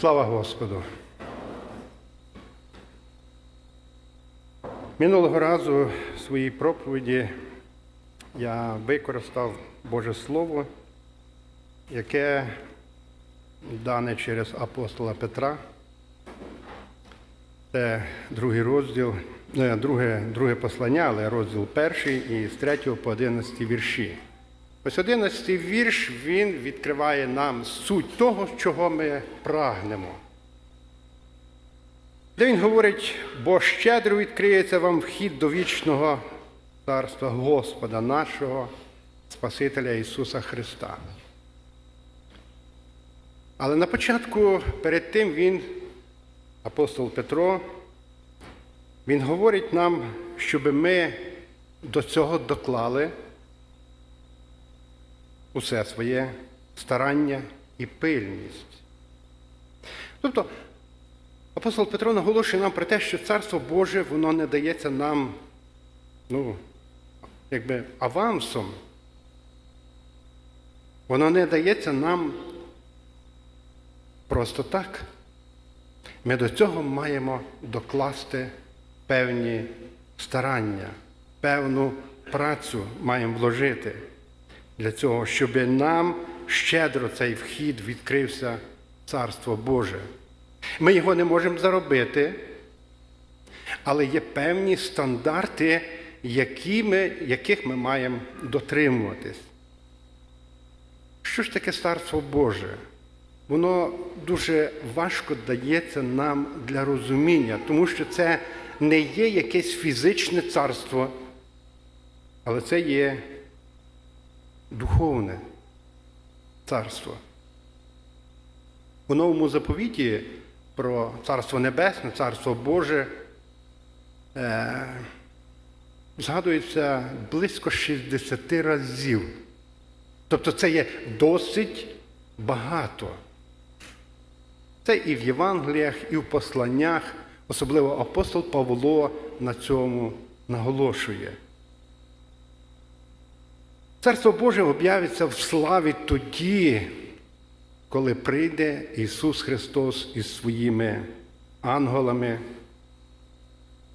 Слава Господу! Минулого разу в своїй проповіді я використав Боже Слово, яке дане через апостола Петра. Це другий розділ, друге, друге послання, але розділ перший і з 3 по 11 вірші. Ось 11 вірш він відкриває нам суть того, чого ми прагнемо. Де він говорить, бо щедро відкриється вам вхід до вічного царства Господа нашого, Спасителя Ісуса Христа. Але на початку, перед тим він, апостол Петро, він говорить нам, щоб ми до цього доклали усе своє старання і пильність. Тобто, апостол Петро наголошує нам про те, що Царство Боже воно не дається нам, ну, якби авансом. Воно не дається нам просто так. Ми до цього маємо докласти певні старання, певну працю маємо вложити для цього, щоб нам щедро цей вхід відкрився Царство Боже. Ми його не можемо заробити, але є певні стандарти, які ми, яких ми маємо дотримуватись. Що ж таке Царство Боже? Воно дуже важко дається нам для розуміння, тому що це не є якесь фізичне царство, але це є духовне царство. У новому заповіті про Царство Небесне, Царство Боже е, згадується близько 60 разів. Тобто це є досить багато. Це і в Євангеліях, і в посланнях, особливо апостол Павло на цьому наголошує. Царство Боже об'явиться в славі тоді, коли прийде Ісус Христос із своїми ангелами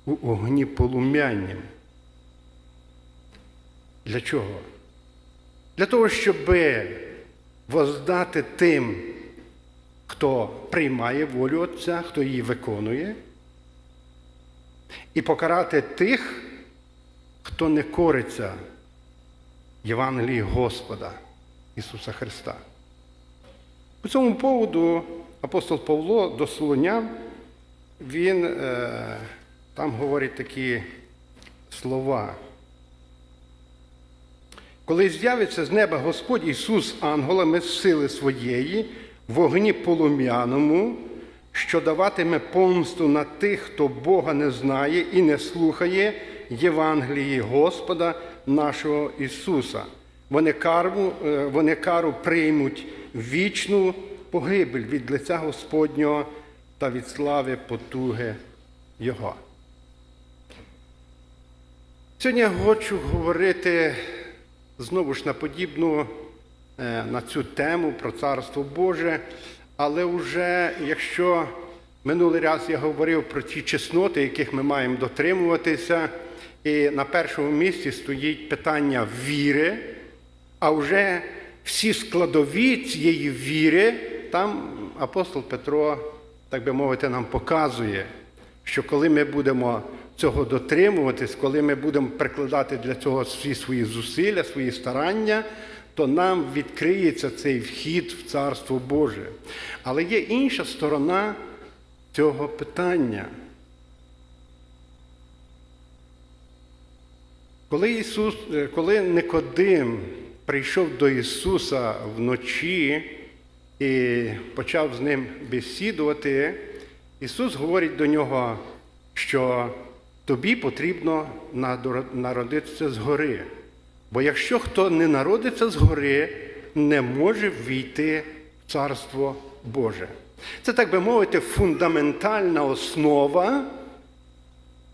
у огні полум'янням. Для чого? Для того, щоб воздати тим, хто приймає волю Отця, хто її виконує, і покарати тих, хто не кориться Євангелії Господа Ісуса Христа. По цьому поводу апостол Павло до Солонян, він е, там говорить такі слова. Коли з'явиться з неба Господь Ісус ангелами з сили своєї, вогні полум'яному, що даватиме помсту на тих, хто Бога не знає і не слухає Євангелії Господа нашого Ісуса. Вони кару, е, вони кару приймуть вічну погибель від лиця Господнього та від слави потуги Його. Сьогодні я хочу говорити знову ж на подібну е, на цю тему про Царство Боже, але вже якщо минулий раз я говорив про ті чесноти, яких ми маємо дотримуватися, і на першому місці стоїть питання віри, а вже всі складові цієї віри, там апостол Петро, так би мовити, нам показує, що коли ми будемо цього дотримуватись, коли ми будемо прикладати для цього всі свої зусилля, свої старання, то нам відкриється цей вхід в Царство Боже. Але є інша сторона цього питання. Коли Ісус, е, коли Никодим прийшов до Ісуса вночі і почав з ним бесідувати, Ісус говорить до нього, що тобі потрібно народитися згори. Бо якщо хто не народиться згори, не може війти в Царство Боже. Це, так би мовити, фундаментальна основа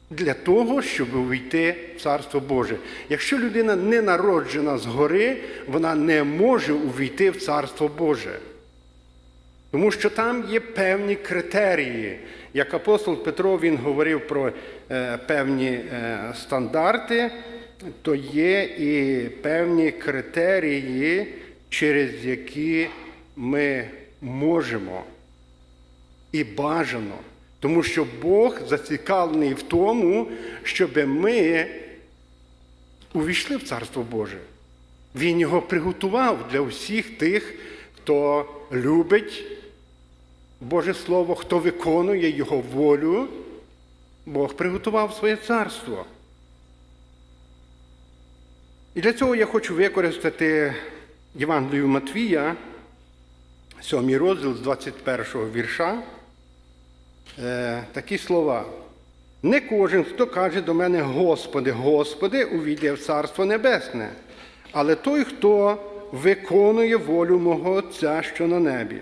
для того, щоб увійти в Царство Боже. Якщо людина не народжена згори, вона не може увійти в Царство Боже. Тому що там є певні критерії. Як апостол Петро він говорив про е, певні е, стандарти, то є і певні критерії, через які ми можемо і бажано. Тому що Бог зацікавлений в тому, щоб ми увійшли в Царство Боже. Він його приготував для всіх тих, хто любить Боже Слово, хто виконує Його волю. Бог приготував своє царство. І для цього я хочу використати Євангелію Матвія, 7 розділ з 21 вірша. Е, такі слова. Не кожен, хто каже до мене Господи, Господи, увійде в Царство Небесне, але той, хто виконує волю мого Отця, що на небі.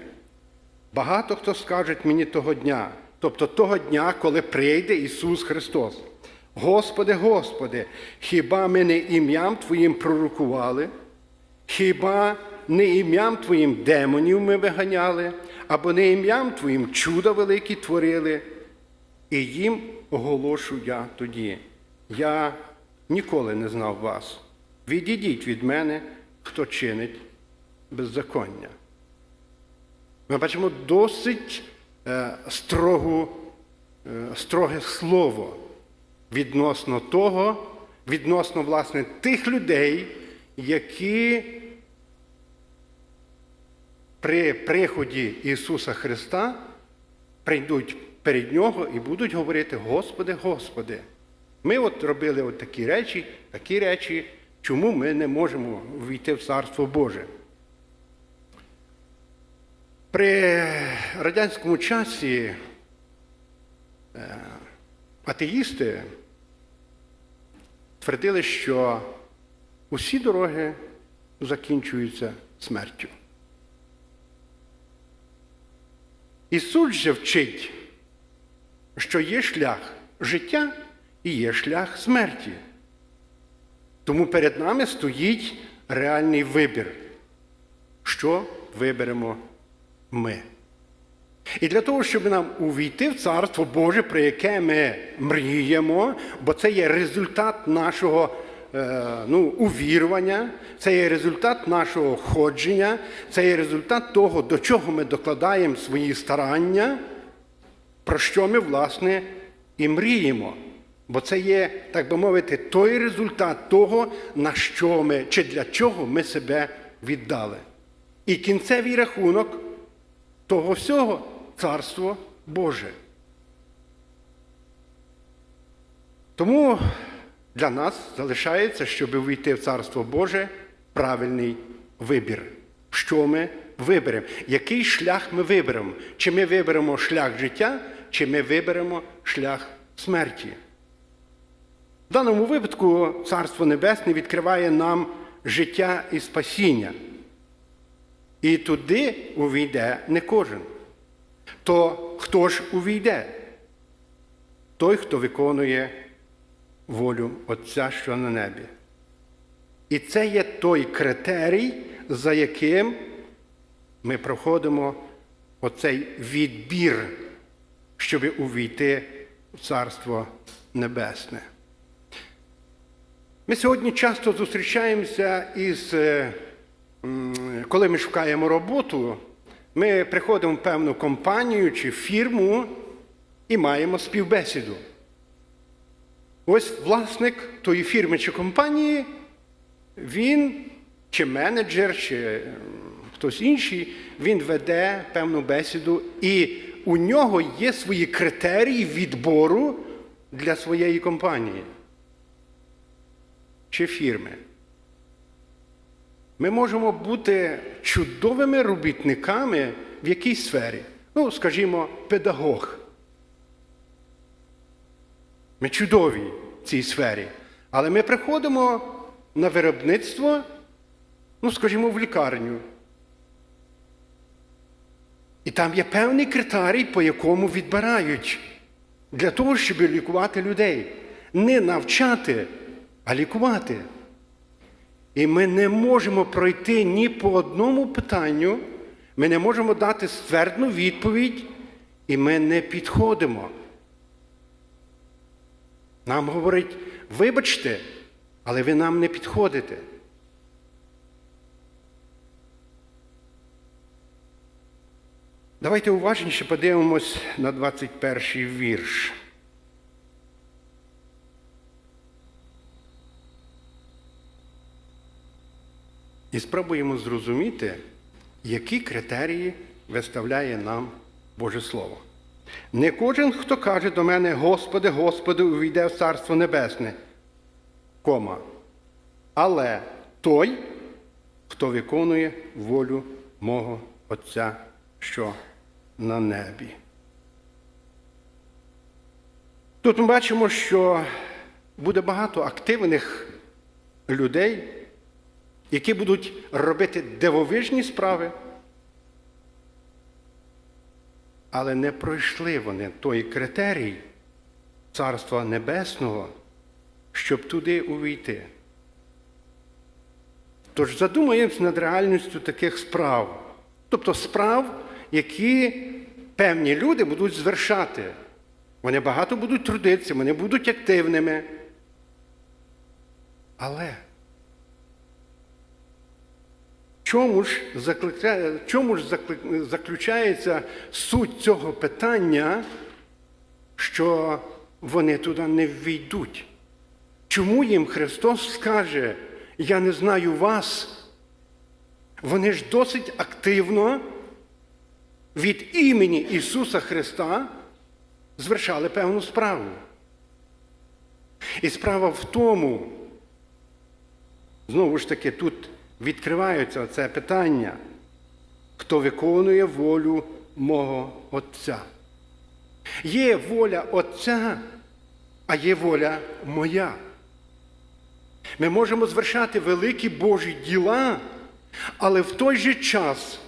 Багато хто скаже мені того дня, тобто того дня, коли прийде Ісус Христос. Господи, Господи, хіба ми не ім'ям Твоїм пророкували? Хіба не ім'ям Твоїм демонів ми виганяли, або не ім'ям Твоїм чуда великі творили? І їм оголошу я тоді. Я ніколи не знав вас. Відійдіть від мене, хто чинить беззаконня. Ми бачимо досить е, строгу, е, строге слово відносно того, відносно власне тих людей, які при приході Ісуса Христа прийдуть перед Нього і будуть говорити: Господи, Господи, ми от робили от такі речі, такі речі, чому ми не можемо війти в Царство Боже? При радянському часі е, атеїсти твердили, що усі дороги закінчуються смертю. Ісус же вчить, що є шлях життя і є шлях смерті. Тому перед нами стоїть реальний вибір, що виберемо ми. І для того, щоб нам увійти в Царство Боже, про яке ми мріємо, бо це є результат нашого ну, увірування, це є результат нашого ходження, це є результат того, до чого ми докладаємо свої старання, про що ми, власне, і мріємо. Бо це є, так би мовити, той результат того, на що ми чи для чого ми себе віддали. І кінцевий рахунок того всього Царство Боже. Тому для нас залишається, щоб увійти в Царство Боже, правильний вибір. Що ми виберемо? Який шлях ми виберемо? Чи ми виберемо шлях життя, чи ми виберемо шлях смерті? В даному випадку Царство Небесне відкриває нам життя і спасіння. І туди увійде не кожен. То хто ж увійде? Той, хто виконує волю Отця, що на небі. І це є той критерій, за яким ми проходимо оцей відбір, щоб увійти в Царство Небесне. Ми сьогодні часто зустрічаємося із, е, коли ми шукаємо роботу, ми приходимо в певну компанію чи фірму і маємо співбесіду. Ось власник тої фірми чи компанії, він, чи менеджер, чи хтось інший, він веде певну бесіду, і у нього є свої критерії відбору для своєї компанії чи фірми. Ми можемо бути чудовими робітниками в якійсь сфері. Ну, скажімо, педагог. Ми чудові в цій сфері. Але ми приходимо на виробництво, ну, скажімо, в лікарню. І там є певний критерій, по якому відбирають для того, щоб лікувати людей. Не навчати, а лікувати. І ми не можемо пройти ні по одному питанню Ми не можемо дати ствердну відповідь, і ми не підходимо. Нам говорить, вибачте, але ви нам не підходите. Давайте уважніше подивимось на 21 вірш. І спробуємо зрозуміти, які критерії виставляє нам Боже Слово. Не кожен, хто каже до мене, Господи, Господи, увійде в Царство Небесне, кома, але той, хто виконує волю мого Отця, що на небі. Тут ми бачимо, що буде багато активних людей, які будуть робити дивовижні справи, але не пройшли вони той критерій Царства Небесного, щоб туди увійти. Тож задумаємось над реальністю таких справ, тобто справ, які певні люди будуть звершати. Вони багато будуть трудитися, вони будуть активними. Але чому ж, закликає, чому ж заключається суть цього питання, що вони туди не ввійдуть? Чому їм Христос скаже, я не знаю вас? Вони ж досить активно від імені Ісуса Христа звершали певну справу. І справа в тому, знову ж таки, тут відкривається це питання, хто виконує волю мого Отця. Є воля Отця, а є воля моя. Ми можемо звершати великі Божі діла, але в той же час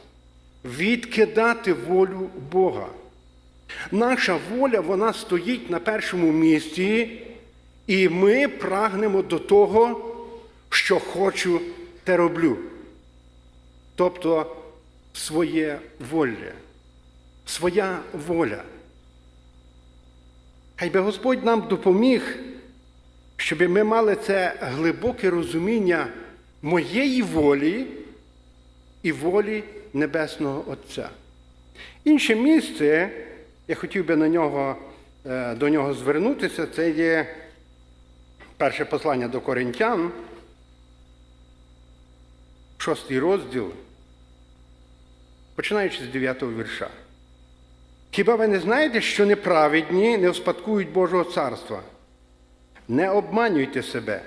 відкидати волю Бога. Наша воля, вона стоїть на першому місці, і ми прагнемо до того, що хочу, те роблю. Тобто своє волля, своя воля. Хай би Господь нам допоміг, щоб ми мали це глибоке розуміння моєї волі і волі Небесного Отця. Інше місце, я хотів би на нього, е, до нього звернутися, це є перше послання до Коринтян, шостий розділ, починаючи з 9 вірша. Хіба ви не знаєте, що неправедні не успадкують Божого царства? Не обманюйте себе.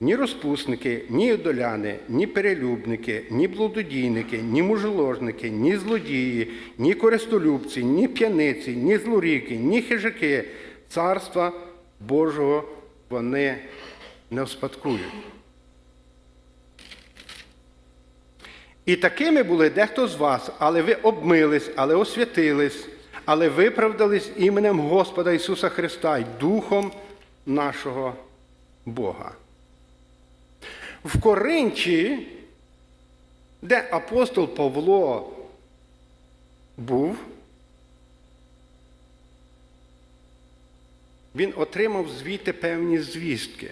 Ні розпусники, ні одоляни, ні перелюбники, ні блудодійники, ні мужеложники, ні злодії, ні користолюбці, ні п'яниці, ні злоріки, ні хижаки царства Божого вони не успадкують. І такими були дехто з вас, але ви обмились, але освятились, але виправдались іменем Господа Ісуса Христа й Духом нашого Бога. В Коринті, де апостол Павло був, він отримав звідти певні звістки.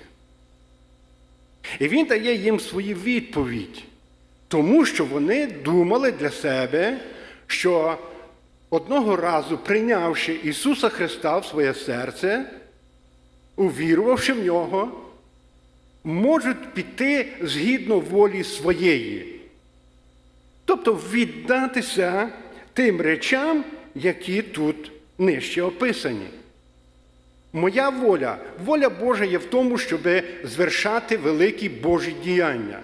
І він дає їм свою відповідь, тому що вони думали для себе, що одного разу прийнявши Ісуса Христа в своє серце, увірувавши в нього, можуть піти згідно волі своєї. Тобто віддатися тим речам, які тут нижче описані. Моя воля, воля Божа є в тому, щоб звершати великі Божі діяння.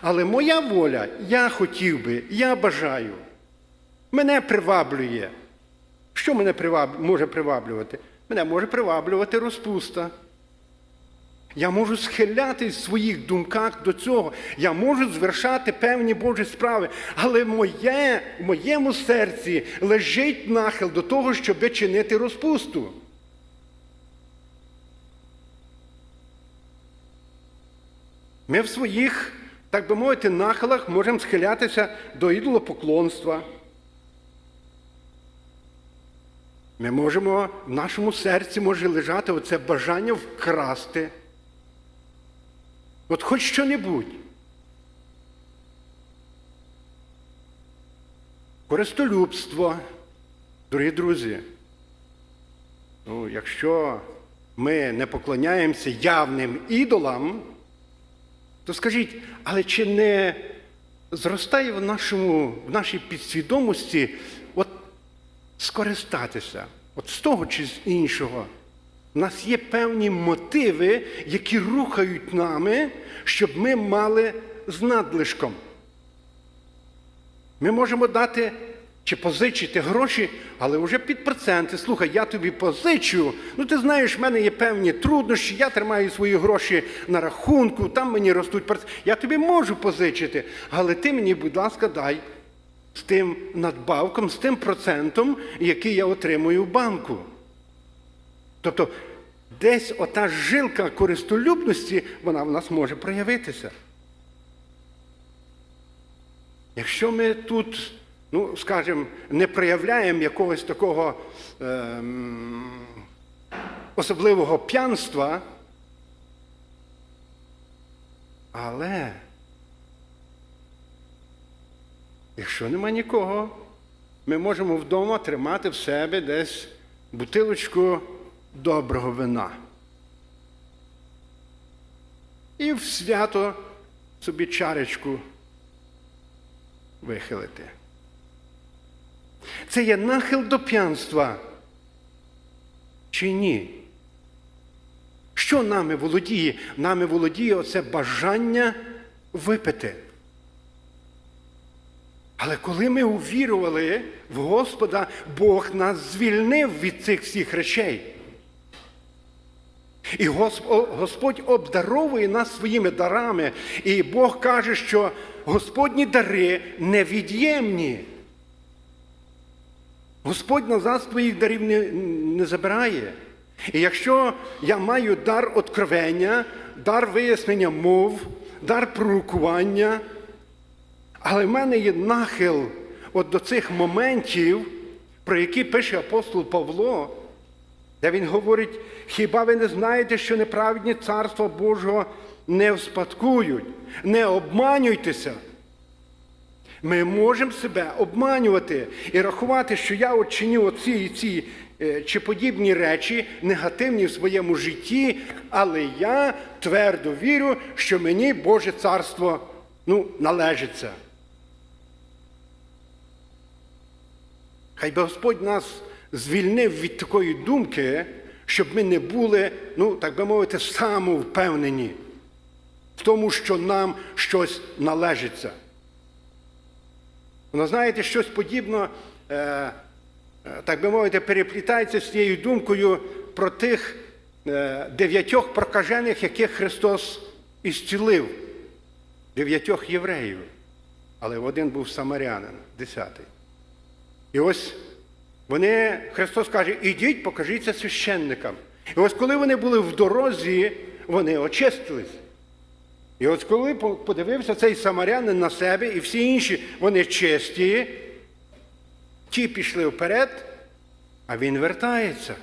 Але моя воля, я хотів би, я бажаю, мене приваблює. Що мене приваб... може приваблювати? Мене може приваблювати розпуста. Я можу схилятись в своїх думках до цього. Я можу звершати певні Божі справи. Але моє, в моєму серці лежить нахил до того, щоб чинити розпусту. Ми в своїх так би мовити, нахилах можемо схилятися до ідолопоклонства. Ми можемо, в нашому серці може лежати оце бажання вкрасти. От хоч що-небудь. Користолюбство, дорогі друзі. Ну, якщо ми не поклоняємося явним ідолам, то скажіть, але чи не зростає в, нашому, в нашій підсвідомості от скористатися от з того чи з іншого? У нас є певні мотиви, які рухають нами, щоб ми мали з надлишком. Ми можемо дати чи позичити гроші, але вже під проценти. Слухай, я тобі позичу. Ну, ти знаєш, в мене є певні труднощі, я тримаю свої гроші на рахунку, там мені ростуть проценти. Я тобі можу позичити, але ти мені, будь ласка, дай з тим надбавком, з тим процентом, який я отримую в банку. Тобто, десь ота жилка користолюбності, вона в нас може проявитися. Якщо ми тут, ну, скажімо, не проявляємо якогось такого ем, особливого п'янства, але якщо нема нікого, ми можемо вдома тримати в себе десь бутилочку доброго вина. І в свято собі чарочку вихилити. Це є нахил до п'янства. Чи ні? Що нами володіє? Нами володіє оце бажання випити. Але коли ми увірували в Господа, Бог нас звільнив від цих всіх речей. І Господь обдаровує нас своїми дарами. І Бог каже, що Господні дари невід'ємні. Господь назад своїх дарів не, не забирає. І якщо я маю дар откровення, дар вияснення мов, дар пророкування, але в мене є нахил от до цих моментів, про які пише апостол Павло, де він говорить, хіба ви не знаєте, що неправедні царства Божого не вспадкують, не обманюйтеся. Ми можемо себе обманювати і рахувати, що я очиню оці і ці е, чи подібні речі негативні в своєму житті, але я твердо вірю, що мені Боже царство ну, належиться. Хай би Господь нас звільнив від такої думки, щоб ми не були, ну, так би мовити, самовпевнені в тому, що нам щось належиться. Воно, знаєте, щось подібне, е, е, так би мовити, переплітається з цією думкою про тих е, дев'ятьох прокажених, яких Христос ісцілив, дев'ятьох євреїв. Але один був самарянин, десятий. І ось вони, Христос каже, ідіть, покажіться священникам. І ось коли вони були в дорозі, вони очистились. І ось коли подивився цей самарянин на себе і всі інші, вони чисті, ті пішли вперед, а він вертається.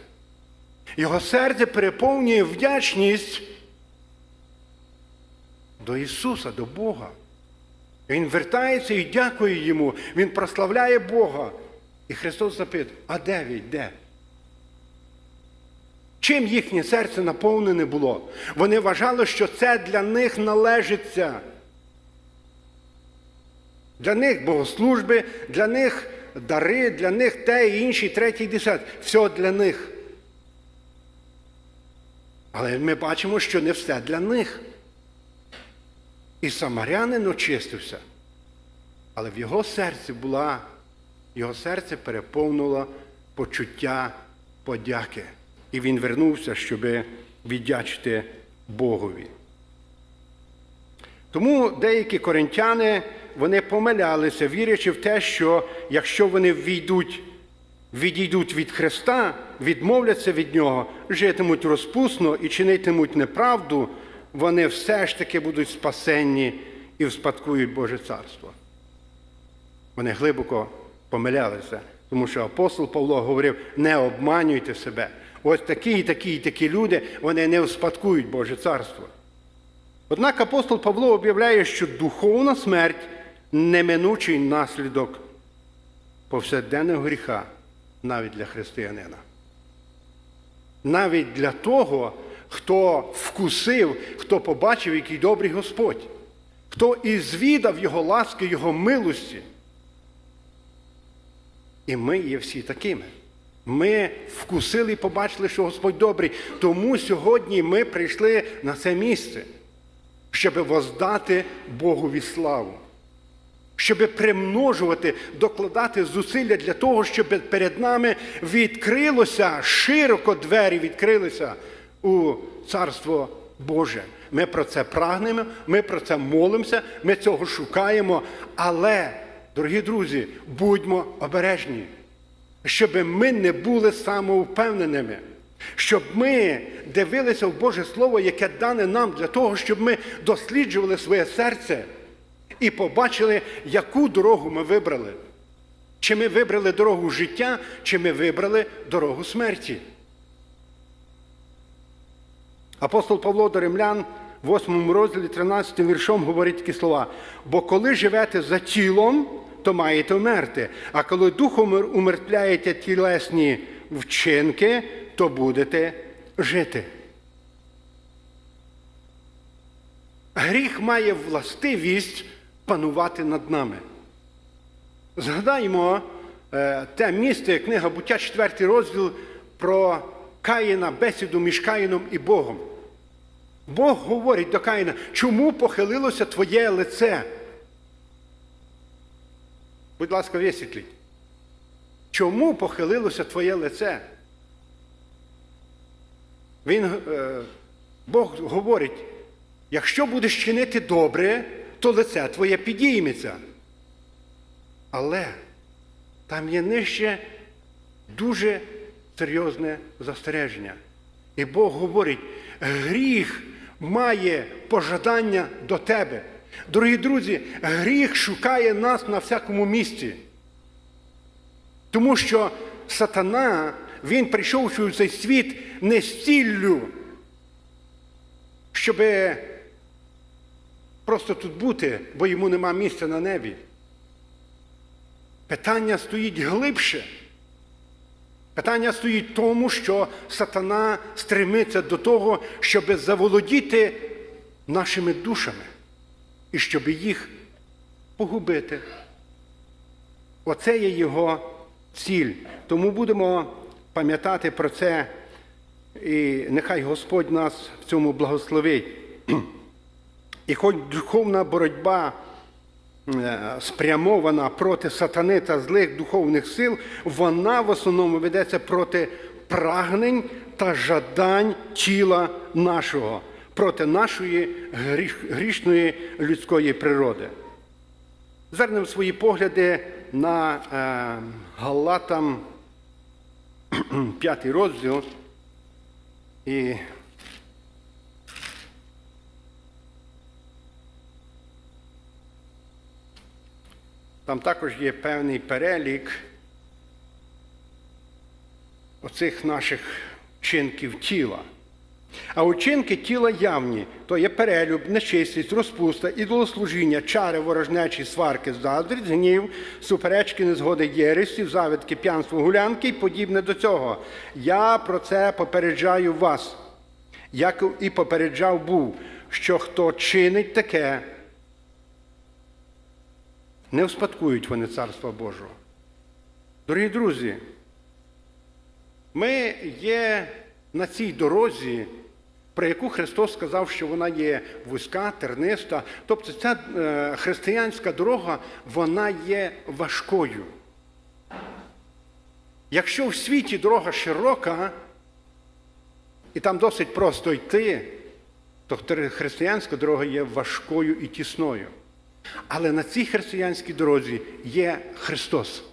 Його серце переповнює вдячність до Ісуса, до Бога. Він вертається і дякує йому, Він прославляє Бога. І Христос запитує, а де він, де? Чим їхнє серце наповнене було? Вони вважали, що це для них належиться. Для них богослужби, для них дари, для них те і інші, третій, десят. Все для них. Але ми бачимо, що не все для них. І самарянин очистився. Але в його серці була, його серце переповнило почуття подяки. І він вернувся, щоб віддячити Богові. Тому деякі коринтяни вони помилялися, вірячи в те, що якщо вони війдуть, відійдуть від Христа, відмовляться від Нього, житимуть розпусно і чинитимуть неправду, вони все ж таки будуть спасенні і вспадкують Боже царство. Вони глибоко помилялися, тому що апостол Павло говорив: не обманюйте себе. Ось такі і такі і такі люди, вони не вспадкують Боже царство. Однак апостол Павло об'являє, що духовна смерть неминучий наслідок повсякденного гріха навіть для християнина. Навіть для того, хто вкусив, хто побачив, який добрий Господь, хто і звідав Його ласки, Його милості. І ми є всі такими. Ми вкусили і побачили, що Господь добрий. Тому сьогодні ми прийшли на це місце, щоб воздати Богові славу, щоб примножувати, докладати зусилля для того, щоб перед нами відкрилося широко двері відкрилися у Царство Боже. Ми про це прагнемо, ми про це молимося, ми цього шукаємо. Але, дорогі друзі, будьмо обережні, щоб ми не були самовпевненими, щоб ми дивилися в Боже Слово, яке дане нам для того, щоб ми досліджували своє серце і побачили, яку дорогу ми вибрали. Чи ми вибрали дорогу життя, чи ми вибрали дорогу смерті. Апостол Павло до Римлян в 8 розділі 13 віршом говорить такі слова: бо коли живете за тілом, то маєте вмерти, а коли духом умертвляєте тілесні вчинки, то будете жити. Гріх має властивість панувати над нами. Згадаємо е, те місце, книга буття, 4 розділ про Каїна, бесіду між Каїном і Богом. Бог говорить до Каїна, чому похилилося твоє лице? Будь ласка, висвітліть. Чому похилилося твоє лице? Він, е, Бог говорить, якщо будеш чинити добре, то лице твоє підійметься. Але там є нижче дуже серйозне застереження. І Бог говорить, гріх має пожадання до тебе. Дорогі друзі, гріх шукає нас на всякому місці. Тому що сатана, він прийшов у цей світ не з ціллю, щоб просто тут бути, бо йому нема місця на небі. Питання стоїть глибше. Питання стоїть в тому, що сатана стремиться до того, щоб заволодіти нашими душами і щоб їх погубити. Оце є його ціль. Тому будемо пам'ятати про це, і нехай Господь нас в цьому благословить. І хоч духовна боротьба е, спрямована проти сатани та злих духовних сил, вона в основному ведеться проти прагнень та жадань тіла нашого, проти нашої грішної людської природи. Звернемо свої погляди на е, Галатам 5 розділ. І Там також є певний перелік оцих наших чинків тіла. А учинки тіла явні, то є перелюб, нечистість, розпуста, ідолослужіння, чари, ворожнечі, сварки, заздрість, гнів, суперечки, незгоди єресті, завидки, п'янство, гулянки і подібне до цього. Я про це попереджаю вас, як і попереджав був, що хто чинить таке, не вспадкують вони Царства Божого. Дорогі друзі, ми є на цій дорозі, про яку Христос сказав, що вона є вузька, терниста. Тобто ця е, християнська дорога, вона є важкою. Якщо в світі дорога широка, і там досить просто йти, то християнська дорога є важкою і тісною. Але на цій християнській дорозі є Христос.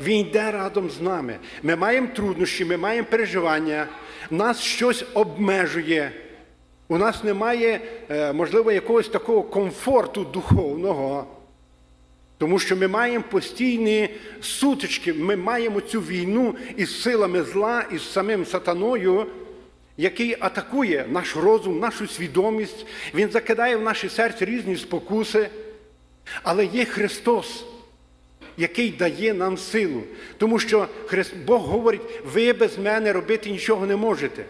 Він йде разом з нами. Ми маємо труднощі, ми маємо переживання, нас щось обмежує. У нас немає, е, можливо, якогось такого комфорту духовного, тому що ми маємо постійні сутички, ми маємо цю війну із силами зла, із самим сатаною, який атакує наш розум, нашу свідомість. Він закидає в наше серце різні спокуси. Але є Христос, який дає нам силу. Тому що Бог говорить, ви без мене робити нічого не можете.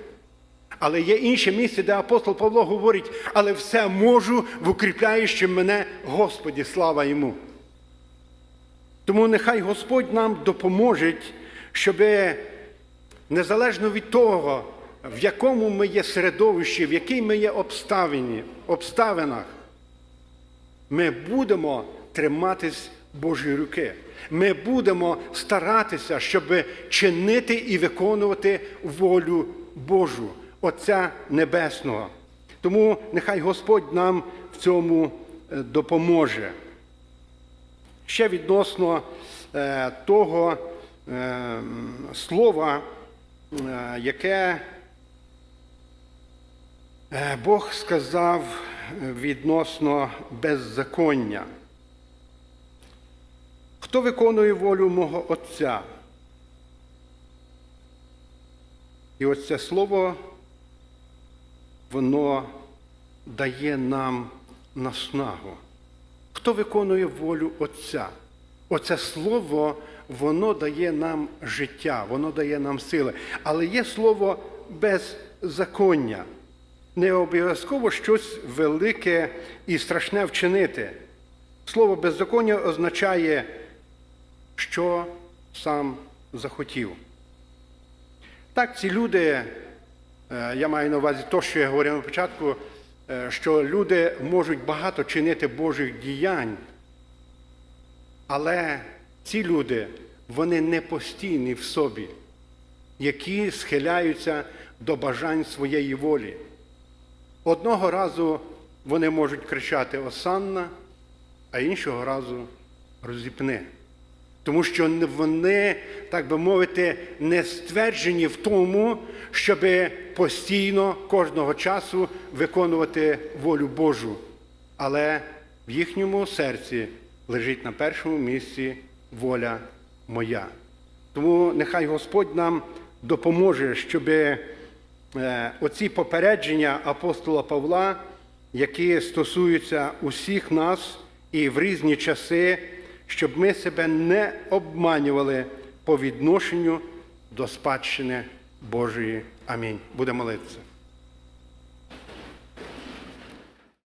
Але є інше місце, де апостол Павло говорить, але все можу в укріпляючим мене Господі, слава йому. Тому нехай Господь нам допоможе, щоб незалежно від того, в якому ми є середовищі, в якій ми є обставині, обставинах, ми будемо триматись Божої руки. Ми будемо старатися, щоб чинити і виконувати волю Божу, Отця Небесного. Тому нехай Господь нам в цьому е, допоможе. Ще відносно е, того е, слова, яке Бог сказав відносно беззаконня. Хто виконує волю мого Отця? І ось це слово, воно дає нам наснагу. Хто виконує волю Отця? Оце слово, воно дає нам життя, воно дає нам сили. Але є слово беззаконня. Не обов'язково щось велике і страшне вчинити. Слово беззаконня означає, що сам захотів. Так, ці люди, е, я маю на увазі те, що я говорив на початку, е, що люди можуть багато чинити Божих діянь, але ці люди, вони не постійні в собі, які схиляються до бажань своєї волі. Одного разу вони можуть кричати Осанна, а іншого разу розіпни. Тому що вони, так би мовити, не стверджені в тому, щоб постійно кожного часу виконувати волю Божу. Але в їхньому серці лежить на першому місці воля моя. Тому нехай Господь нам допоможе, щоб е, оці попередження апостола Павла, які стосуються усіх нас і в різні часи, щоб ми себе не обманювали по відношенню до спадщини Божої. Амінь. Будемо молитися.